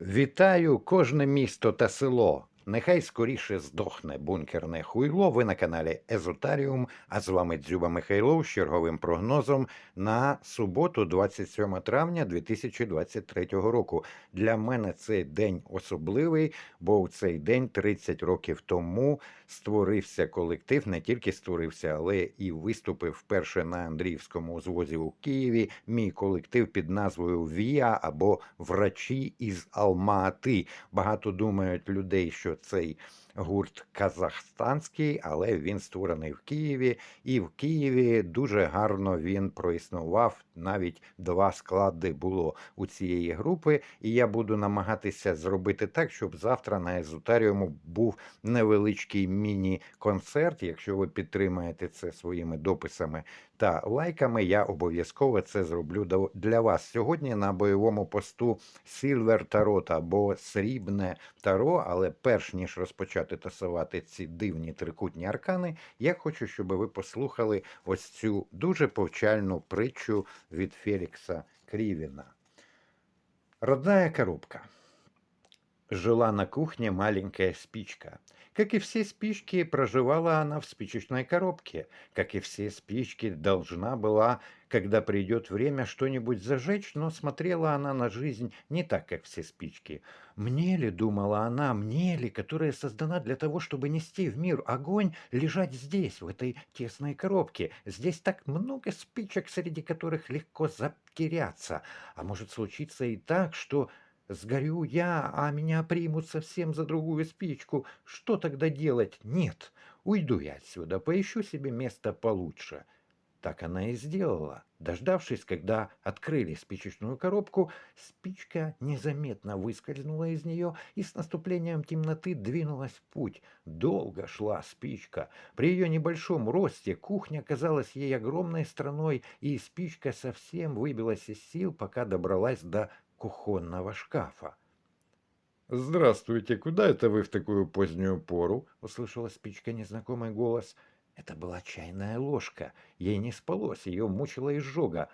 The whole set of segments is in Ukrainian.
Вітаю кожне місто та село. Нехай скоріше здохне бункерне хуйло. Ви на каналі Езотаріум. А з вами Дзюба Михайлов з черговим прогнозом на суботу, 27 травня 2023 року. Для мене цей день особливий, бо у цей день 30 років тому створився колектив, не тільки створився, але і виступив вперше на Андріївському узвозі у Києві. Мій колектив під назвою ВІА або Врачі із Алма-Ати. Багато думають людей, що цей гурт казахстанський, але він створений в Києві, і в Києві дуже гарно він проіснував. Навіть два склади було у цієї групи, і я буду намагатися зробити так, щоб завтра на езотаріуму був невеличкий міні-концерт. Якщо ви підтримаєте це своїми дописами та лайками, я обов'язково це зроблю для вас. Сьогодні на бойовому посту Silver Tarot або Срібне Таро, але перш ніж розпочати тасувати ці дивні трикутні аркани, я хочу, щоб ви послухали ось цю дуже повчальну притчу від Фелікса Крівіна. Родная коробка. Жила на кухне маленькая спичка. Как и все спички, проживала она в спичечной коробке. Как и все спички, должна была, когда придет время, что-нибудь зажечь, но смотрела она на жизнь не так, как все спички. Мне ли, думала она, мне ли, которая создана для того, чтобы нести в мир огонь, лежать здесь, в этой тесной коробке? Здесь так много спичек, среди которых легко затеряться. А может случиться и так, что Сгорю я, а меня примут совсем за другую спичку. Что тогда делать? Нет, уйду я отсюда, поищу себе место получше. Так она и сделала. Дождавшись, когда открыли спичечную коробку, спичка незаметно выскользнула из нее и с наступлением темноты двинулась в путь. Долго шла спичка. При ее небольшом росте кухня казалась ей огромной страной, и спичка совсем выбилась из сил, пока добралась до кухонного шкафа. «Здравствуйте, куда это вы в такую позднюю пору?» — услышала спичка незнакомый голос. Это была чайная ложка. Ей не спалось, ее мучила изжога.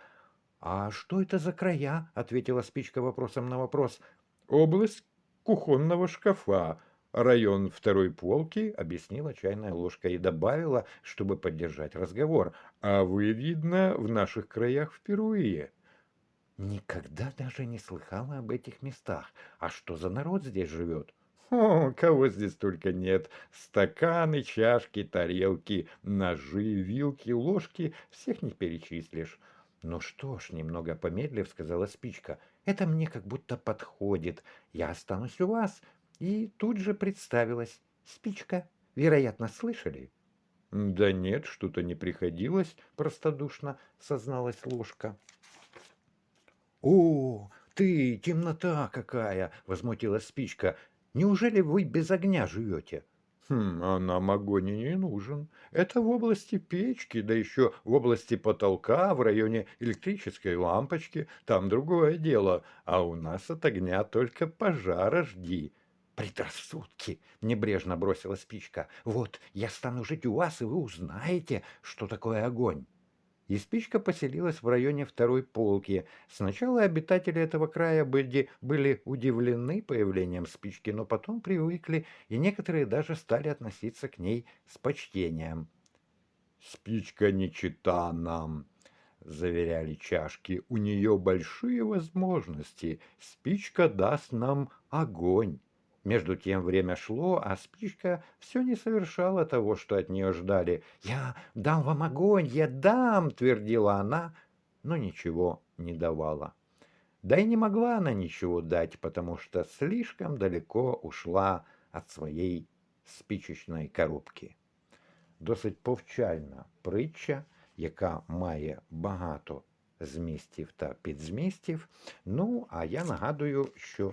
«А что это за края?» — ответила спичка вопросом на вопрос. «Область кухонного шкафа. Район второй полки», — объяснила чайная ложка и добавила, чтобы поддержать разговор. «А вы, видно, в наших краях впервые». Никогда даже не слыхала об этих местах. А что за народ здесь живет? О, кого здесь только нет. Стаканы, чашки, тарелки, ножи, вилки, ложки. Всех не перечислишь. Ну что ж, немного помедлив, сказала спичка. Это мне как будто подходит. Я останусь у вас. И тут же представилась. Спичка. Вероятно, слышали? Да нет, что-то не приходилось, простодушно созналась ложка. «О, ты, темнота какая!» — возмутилась спичка. «Неужели вы без огня живете?» «Хм, а нам огонь и не нужен. Это в области печки, да еще в области потолка, в районе электрической лампочки. Там другое дело. А у нас от огня только пожара жди». «Предрассудки!» — небрежно бросила спичка. «Вот, я стану жить у вас, и вы узнаете, что такое огонь». И спичка поселилась в районе второй полки. Сначала обитатели этого края были, были удивлены появлением спички, но потом привыкли, и некоторые даже стали относиться к ней с почтением. «Спичка не чита нам», — заверяли чашки. «У нее большие возможности. Спичка даст нам огонь». Между тем время шло, а спичка все не совершала того, что от нее ждали. «Я дам вам огонь, я дам!» — твердила она, но ничего не давала. Да и не могла она ничего дать, потому что слишком далеко ушла от своєї спичечної коробки. Досить повчальна притча, яка має багато змістів та підзмістів. Ну, а я нагадую, що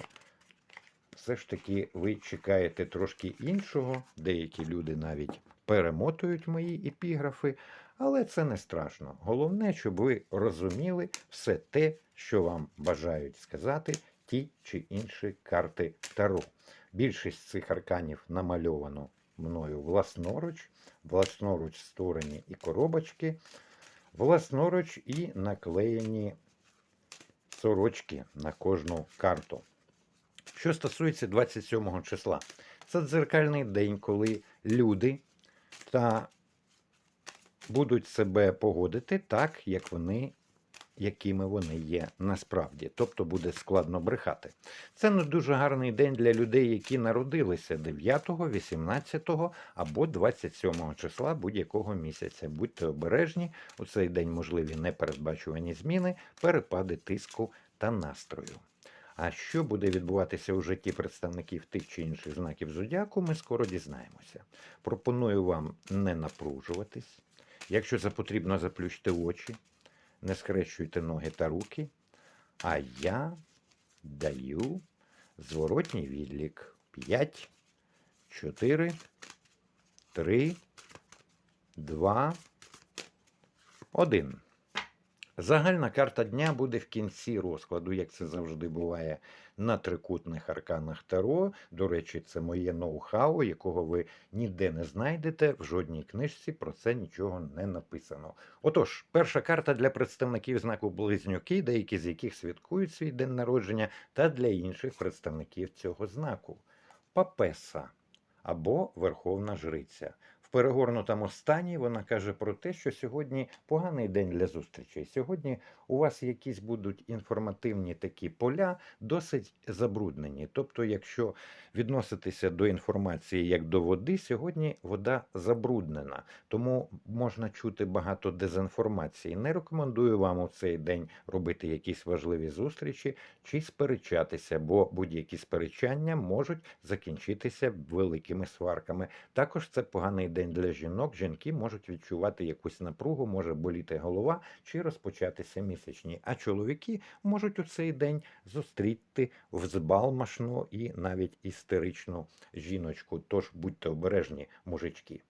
все ж таки ви чекаєте трошки іншого. Деякі люди навіть перемотують мої епіграфи, але це не страшно. Головне, щоб ви розуміли все те, що вам бажають сказати ті чи інші карти Таро. Більшість цих арканів намальовано мною власноруч, власноруч створені і коробочки, власноруч і наклеєні сорочки на кожну карту. Що стосується 27 числа, це дзеркальний день, коли люди та будуть себе поводити так, як вони, якими вони є насправді. Тобто буде складно брехати. Це не дуже гарний день для людей, які народилися 9, 18 або 27 числа будь-якого місяця. Будьте обережні, у цей день можливі непередбачувані зміни, перепади тиску та настрою. А що буде відбуватися у житті представників тих чи інших знаків зодіаку, ми скоро дізнаємося. Пропоную вам не напружуватись. Якщо потрібно, заплющте очі, не скрещуйте ноги та руки. А я даю зворотній відлік 5, 4, 3, 2, 1. Загальна карта дня буде в кінці розкладу, як це завжди буває на трикутних арканах Таро. До речі, це моє ноу-хау, якого ви ніде не знайдете, в жодній книжці про це нічого не написано. Отож, перша карта для представників знаку Близнюки, деякі з яких святкують свій день народження, та для інших представників цього знаку. Папеса або Верховна Жриця. Перегорнутому стані вона каже про те, що сьогодні поганий день для зустрічей. Сьогодні у вас якісь будуть інформативні такі поля, досить забруднені. Тобто, якщо відноситися до інформації як до води, сьогодні вода забруднена, тому можна чути багато дезінформації. Не рекомендую вам у цей день робити якісь важливі зустрічі чи сперечатися, бо будь-які сперечання можуть закінчитися великими сварками. Також це поганий день для жінок. Жінки можуть відчувати якусь напругу, може боліти голова чи розпочатися місячні. А чоловіки можуть у цей день зустріти взбалмашну і навіть істеричну жіночку. Тож будьте обережні, мужички.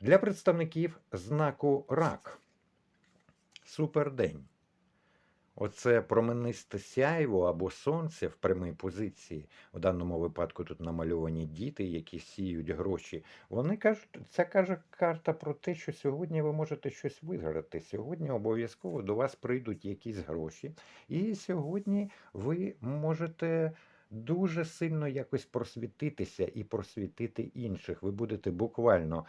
Для представників знаку рак. Супердень. Оце променисте сяйво або сонце в прямій позиції. У даному випадку тут намальовані діти, які сіють гроші. Вони кажуть, це каже карта про те, що сьогодні ви можете щось виграти. Сьогодні обов'язково до вас прийдуть якісь гроші, і сьогодні ви можете. Дуже сильно якось просвітитися і просвітити інших. Ви будете буквально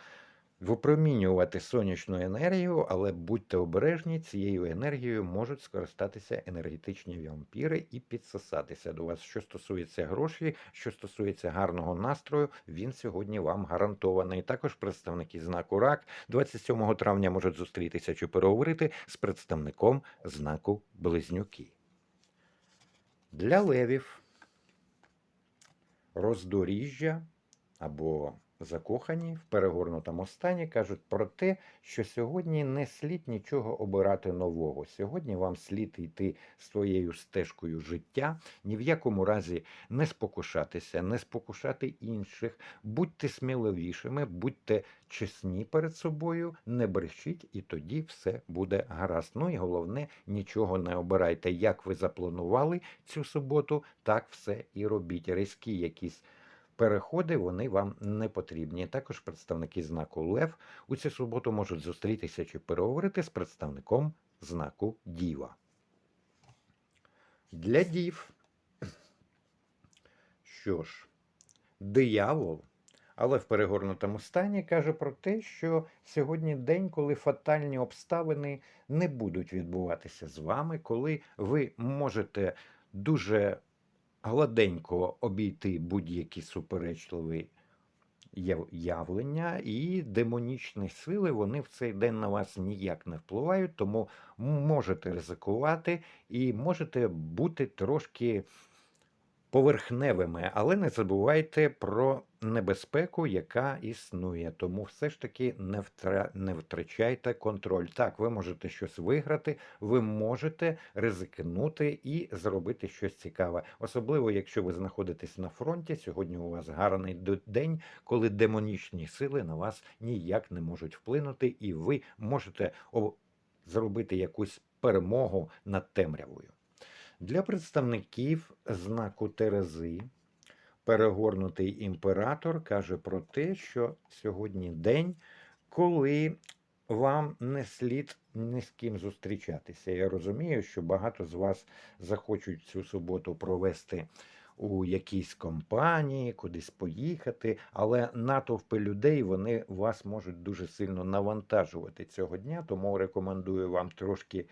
випромінювати сонячну енергію, але будьте обережні, цією енергією можуть скористатися енергетичні вампіри і підсосатися до вас. Що стосується грошей, що стосується гарного настрою, він сьогодні вам гарантований. Також представники знаку РАК 27 травня можуть зустрітися чи переговорити з представником знаку Близнюки. Для левів роздоріжжя або закохані в перегорнутому стані кажуть про те, що сьогодні не слід нічого обирати нового. Сьогодні вам слід йти своєю стежкою життя, ні в якому разі не спокушатися, не спокушати інших, будьте сміливішими, будьте чесні перед собою, не брешіть, і тоді все буде гаразд. Ну і головне, нічого не обирайте. Як ви запланували цю суботу, так все і робіть. Різкі якісь переходи вони вам не потрібні. Також представники знаку Лев у цю суботу можуть зустрітися чи переговорити з представником знаку Діва. Для дів. Що ж, диявол, але в перегорнутому стані каже про те, що сьогодні день, коли фатальні обставини не будуть відбуватися з вами, коли ви можете дуже гладенько обійти будь-які суперечливі явлення, і демонічні сили вони в цей день на вас ніяк не впливають, тому можете ризикувати і можете бути трошки поверхневими, але не забувайте про небезпеку, яка існує. Тому все ж таки не, втра... не втрачайте контроль. Так, ви можете щось виграти, ви можете ризикнути і зробити щось цікаве. Особливо, якщо ви знаходитесь на фронті. Сьогодні у вас гарний день, коли демонічні сили на вас ніяк не можуть вплинути, і ви можете зробити якусь перемогу над темрявою. Для представників знаку Терези перегорнутий імператор каже про те, що сьогодні день, коли вам не слід ні з ким зустрічатися. Я розумію, що багато з вас захочуть цю суботу провести у якійсь компанії, кудись поїхати, але натовпи людей вони вас можуть дуже сильно навантажувати цього дня, тому рекомендую вам трошки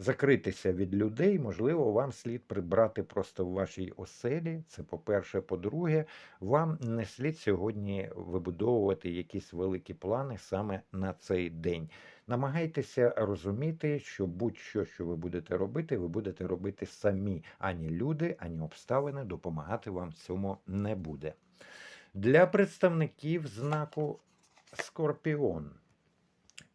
закритися від людей. Можливо, вам слід прибрати просто в вашій оселі. Це по-перше. По-друге, вам не слід сьогодні вибудовувати якісь великі плани саме на цей день. Намагайтеся розуміти, що будь-що, що ви будете робити, ви будете робити самі, ані люди, ані обставини допомагати вам цьому не буде. Для представників знаку Скорпіон,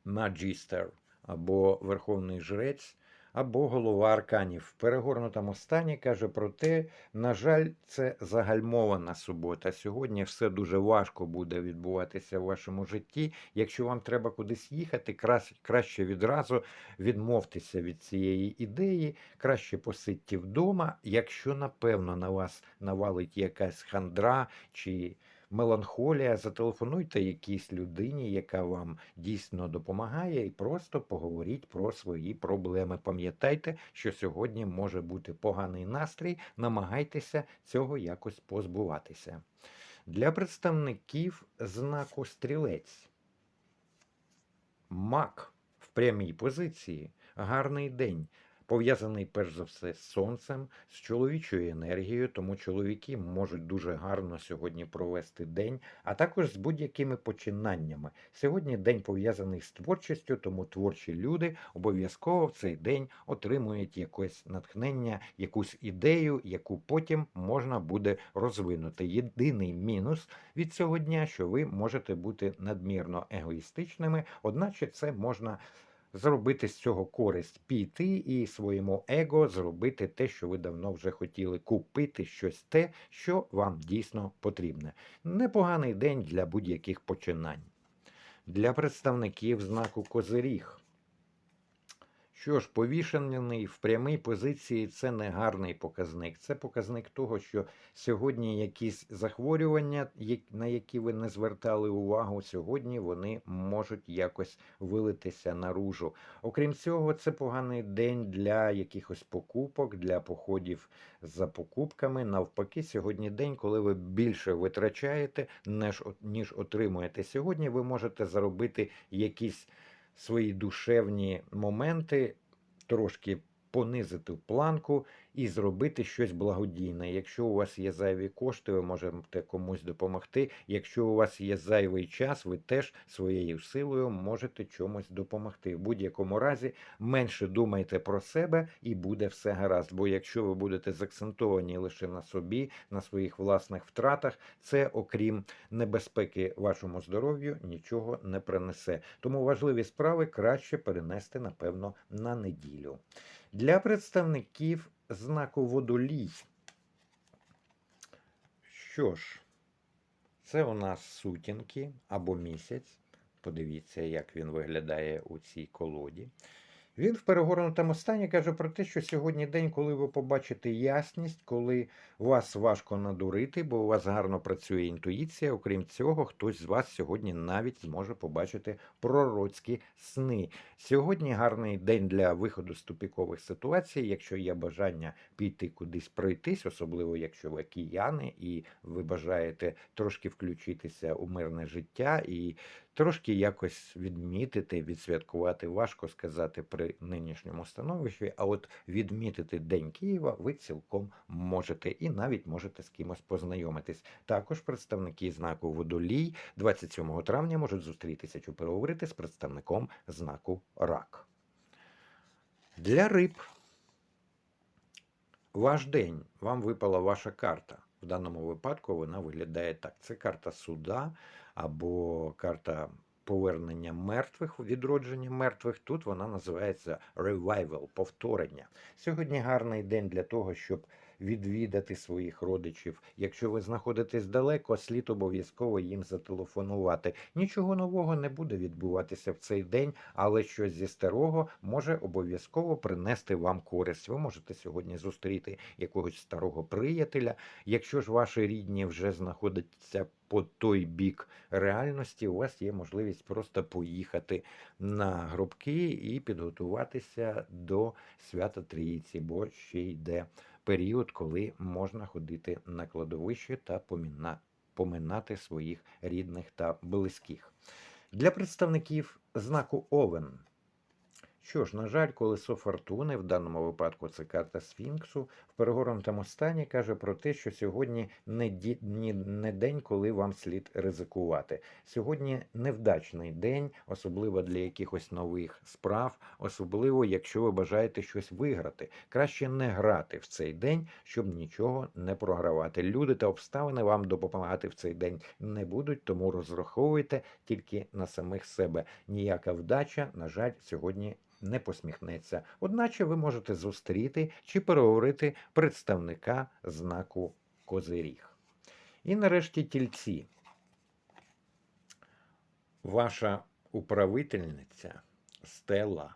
Маджістер або Верховний Жрець, або голова арканів в перегорнутому стані каже про те, на жаль, це загальмована субота. Сьогодні все дуже важко буде відбуватися в вашому житті. Якщо вам треба кудись їхати, краще відразу відмовтеся від цієї ідеї, краще посидьте вдома. Якщо напевно на вас навалить якась хандра чи меланхолія, зателефонуйте якійсь людині, яка вам дійсно допомагає, і просто поговоріть про свої проблеми. Пам'ятайте, що сьогодні може бути поганий настрій, намагайтеся цього якось позбуватися. Для представників знаку стрілець. Мак в прямій позиції. Гарний день. Пов'язаний перш за все з сонцем, з чоловічою енергією, тому чоловіки можуть дуже гарно сьогодні провести день, а також з будь-якими починаннями. Сьогодні день пов'язаний з творчістю, тому творчі люди обов'язково в цей день отримують якесь натхнення, якусь ідею, яку потім можна буде розвинути. Єдиний мінус від цього дня, що ви можете бути надмірно егоїстичними, одначе це можна зробити з цього користь, піти і своєму его зробити те, що ви давно вже хотіли, купити щось те, що вам дійсно потрібне. Непоганий день для будь-яких починань. Для представників знаку Козиріг. Що ж, повішений в прямій позиції це не гарний показник. Це показник того, що сьогодні якісь захворювання, на які ви не звертали увагу, сьогодні вони можуть якось вилитися наружу. Окрім цього, це поганий день для якихось покупок, для походів за покупками. Навпаки, сьогодні день, коли ви більше витрачаєте, ніж, отримуєте. Сьогодні ви можете заробити якісь свої душевні моменти, трошки понизити планку і зробити щось благодійне. Якщо у вас є зайві кошти, ви можете комусь допомогти. Якщо у вас є зайвий час, ви теж своєю силою можете чомусь допомогти. В будь-якому разі менше думайте про себе і буде все гаразд. Бо якщо ви будете закцентовані лише на собі, на своїх власних втратах, це окрім небезпеки вашому здоров'ю нічого не принесе. Тому важливі справи краще перенести, напевно, на неділю. Для представників знаку водолій. Що ж, це у нас сутінки або місяць. Подивіться, як він виглядає у цій колоді. Він в перегорнутому стані каже про те, що сьогодні день, коли ви побачите ясність, коли вас важко надурити, бо у вас гарно працює інтуїція. Окрім цього, хтось з вас сьогодні навіть зможе побачити пророцькі сни. Сьогодні гарний день для виходу з тупікових ситуацій. Якщо є бажання піти кудись пройтись, особливо якщо ви кияни і ви бажаєте трошки включитися у мирне життя і трошки якось відмітити, відсвяткувати, важко сказати при нинішньому становищі. А от відмітити День Києва ви цілком можете і навіть можете з кимось познайомитись. Також представники знаку Водолій 27 травня можуть зустрітися чи переговорити з представником знаку Рак. Для риб ваш день, вам випала ваша карта. В даному випадку вона виглядає так: це карта суда або карта повернення мертвих, відродження мертвих. Тут вона називається revival, повторення. Сьогодні гарний день для того, щоб відвідати своїх родичів. Якщо ви знаходитесь далеко, слід обов'язково їм зателефонувати. Нічого нового не буде відбуватися в цей день, але щось зі старого може обов'язково принести вам користь. Ви можете сьогодні зустріти якогось старого приятеля. Якщо ж ваші рідні вже знаходяться по той бік реальності, у вас є можливість просто поїхати на гробки і підготуватися до свята Трійці, бо ще йде період, коли можна ходити на кладовище та поминати своїх рідних та близьких. Для представників знаку Овен. Що ж, на жаль, колесо фортуни, в даному випадку це карта Сфінксу, в перегорнутому стані каже про те, що сьогодні не, ді, не день, коли вам слід ризикувати. Сьогодні невдачний день, особливо для якихось нових справ, особливо якщо ви бажаєте щось виграти. Краще не грати в цей день, щоб нічого не програвати. Люди та обставини вам допомагати в цей день не будуть, тому розраховуйте тільки на самих себе. Ніяка вдача, на жаль, сьогодні не посміхнеться. Одначе ви можете зустріти чи переговорити представника знаку Козиріг. І нарешті тільці. Ваша управительниця Стела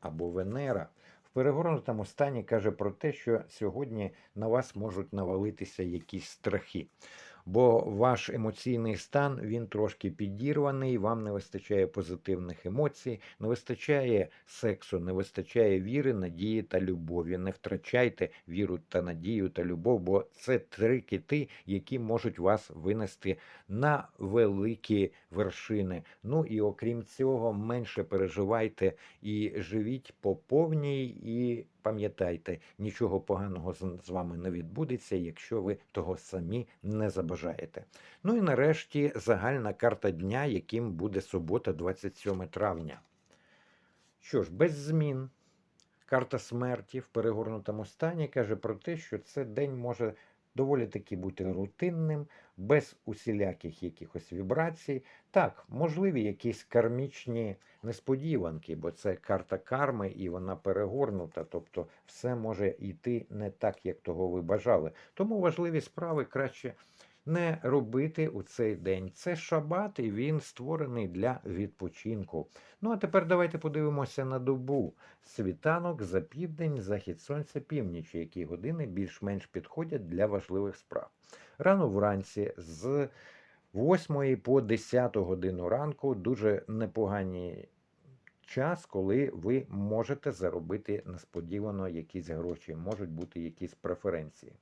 або Венера в перегорнутому стані каже про те, що сьогодні на вас можуть навалитися якісь страхи. Бо ваш емоційний стан він трошки підірваний, вам не вистачає позитивних емоцій, не вистачає сексу, не вистачає віри, надії та любові. Не втрачайте віру та надію та любов, бо це три кити, які можуть вас винести на великі вершини. Ну і окрім цього, менше переживайте і живіть по повній і. Пам'ятайте, нічого поганого з вами не відбудеться, якщо ви того самі не забажаєте. Ну і нарешті загальна карта дня, яким буде субота, 27 травня. Що ж, без змін. Карта смерті в перегорнутому стані каже про те, що це день може доволі таки бути рутинним, без усіляких якихось вібрацій. Так, можливі якісь кармічні несподіванки, бо це карта карми і вона перегорнута, тобто все може йти не так, як того ви бажали. Тому важливі справи краще не робити у цей день. Це шабат, і він створений для відпочинку. Ну а тепер давайте подивимося на добу. Світанок за південь, захід сонця, північ, які години більш-менш підходять для важливих справ. Рано вранці з 8 по 10 годину ранку дуже непогані час, коли ви можете заробити несподівано якісь гроші, можуть бути якісь преференції.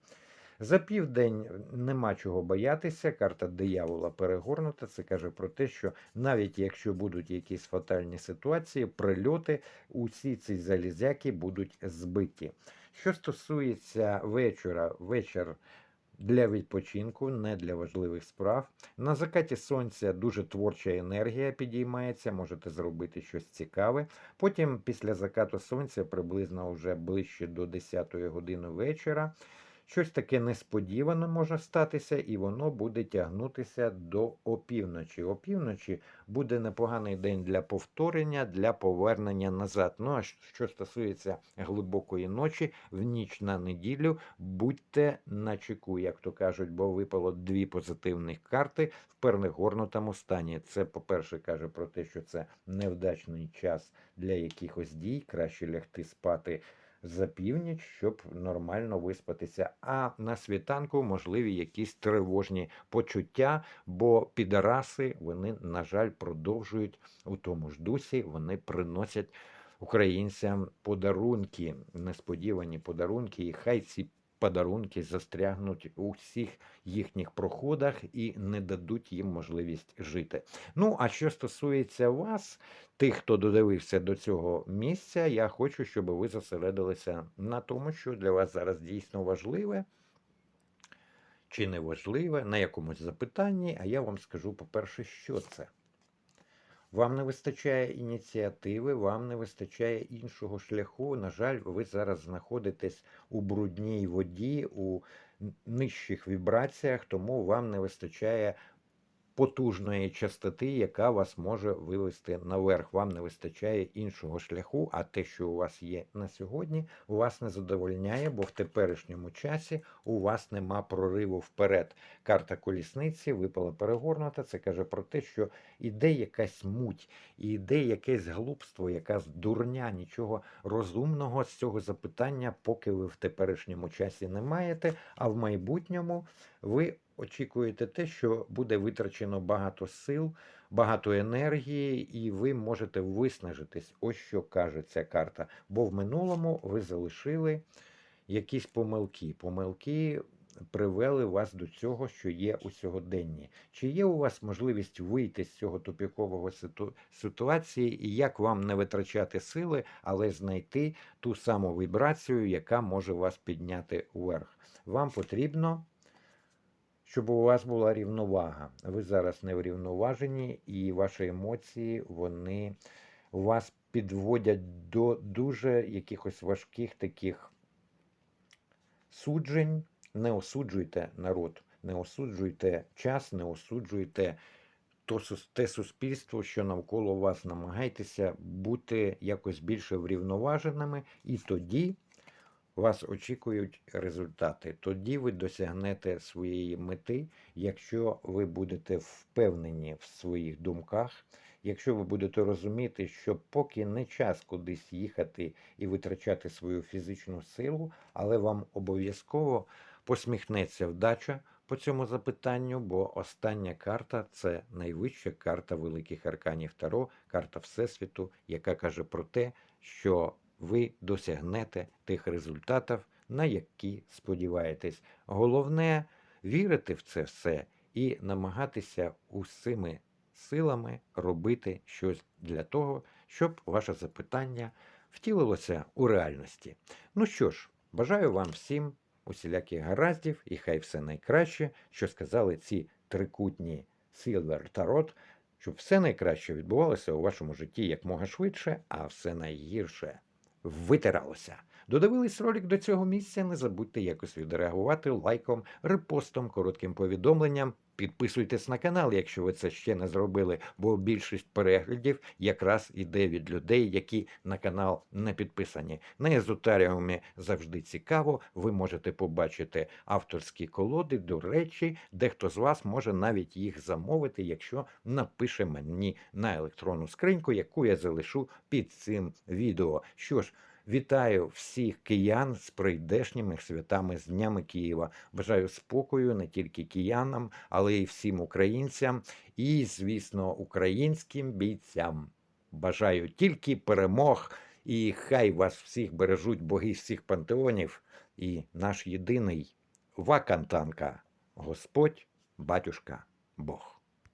За південь нема чого боятися. Карта диявола перегорнута. Це каже про те, що навіть якщо будуть якісь фатальні ситуації, прильоти, усі ці залізяки будуть збиті. Що стосується вечора, вечір. Для відпочинку, не для важливих справ. На закаті сонця дуже творча енергія підіймається, можете зробити щось цікаве. Потім, після закату сонця, приблизно вже ближче до 10 години вечора, Щось таке несподіване може статися, і воно буде тягнутися до опівночі. Опівночі буде непоганий день для повторення, для повернення назад. Ну а що стосується глибокої ночі, в ніч на неділю будьте на чеку, як то кажуть, бо випало дві позитивних карти в перегорнутому стані. Це, по-перше, каже про те, що це невдачний час для якихось дій, краще лягти спати за північ, щоб нормально виспатися. А на світанку можливі якісь тривожні почуття, бо підараси вони, на жаль, продовжують у тому ж дусі, вони приносять українцям подарунки, несподівані подарунки, і хай ці. Подарунки застрягнуть у всіх їхніх проходах і не дадуть їм можливість жити. Ну, а що стосується вас, тих, хто додивився до цього місця, я хочу, щоб ви зосередилися на тому, що для вас зараз дійсно важливе чи не важливе, на якомусь запитанні, а я вам скажу, по-перше, що це. Вам не вистачає ініціативи, вам не вистачає іншого шляху. На жаль, ви зараз знаходитесь у брудній воді, у нижчих вібраціях, тому вам не вистачає потужної частоти, яка вас може вивести наверх. Вам не вистачає іншого шляху, а те, що у вас є на сьогодні, у вас не задовольняє, бо в теперішньому часі у вас нема прориву вперед. Карта колісниці випала перегорнута. Це каже про те, що іде якась муть, іде якесь глупство, якась дурня, нічого розумного з цього запитання, поки ви в теперішньому часі не маєте, а в майбутньому ви очікуєте те, що буде витрачено багато сил, багато енергії, і ви можете виснажитись. Ось що каже ця карта. Бо в минулому ви залишили якісь помилки. Помилки привели вас до цього, що є у сьогоденні. Чи є у вас можливість вийти з цього тупікового ситу... ситуації, і як вам не витрачати сили, але знайти ту саму вібрацію, яка може вас підняти вверх? Вам потрібно. Щоб у вас була рівновага. Ви зараз не врівноважені, і ваші емоції вони вас підводять до дуже якихось важких таких суджень. Не осуджуйте народ, не осуджуйте час, не осуджуйте то, те суспільство, що навколо вас. Намагайтеся бути якось більше врівноваженими, і тоді вас очікують результати. Тоді ви досягнете своєї мети, якщо ви будете впевнені в своїх думках, якщо ви будете розуміти, що поки не час кудись їхати і витрачати свою фізичну силу, але вам обов'язково посміхнеться вдача по цьому запитанню, бо остання карта це найвища карта великих арканів Таро, карта Всесвіту, яка каже про те, що ви досягнете тих результатів, на які сподіваєтесь. Головне вірити в це все і намагатися усіми силами робити щось для того, щоб ваше запитання втілилося у реальності. Ну що ж, бажаю вам всім усіляких гараздів, і хай все найкраще, що сказали ці трикутні Сілвер та Рот, щоб все найкраще відбувалося у вашому житті якмога швидше, а все найгірше витиралося. Додивились ролик до цього місця. Не забудьте якось відреагувати лайком, репостом, коротким повідомленням. Підписуйтесь на канал, якщо ви це ще не зробили, бо більшість переглядів якраз іде від людей, які на канал не підписані. На езотаріумі завжди цікаво. Ви можете побачити авторські колоди. До речі, дехто з вас може навіть їх замовити, якщо напише мені на електронну скриньку, яку я залишу під цим відео. Що ж. Вітаю всіх киян з прийдешніми святами з Днями Києва. Бажаю спокою не тільки киянам, але й всім українцям і, звісно, українським бійцям. Бажаю тільки перемог, і хай вас всіх бережуть боги всіх пантеонів, і наш єдиний вакантанка Господь, батюшка, Бог.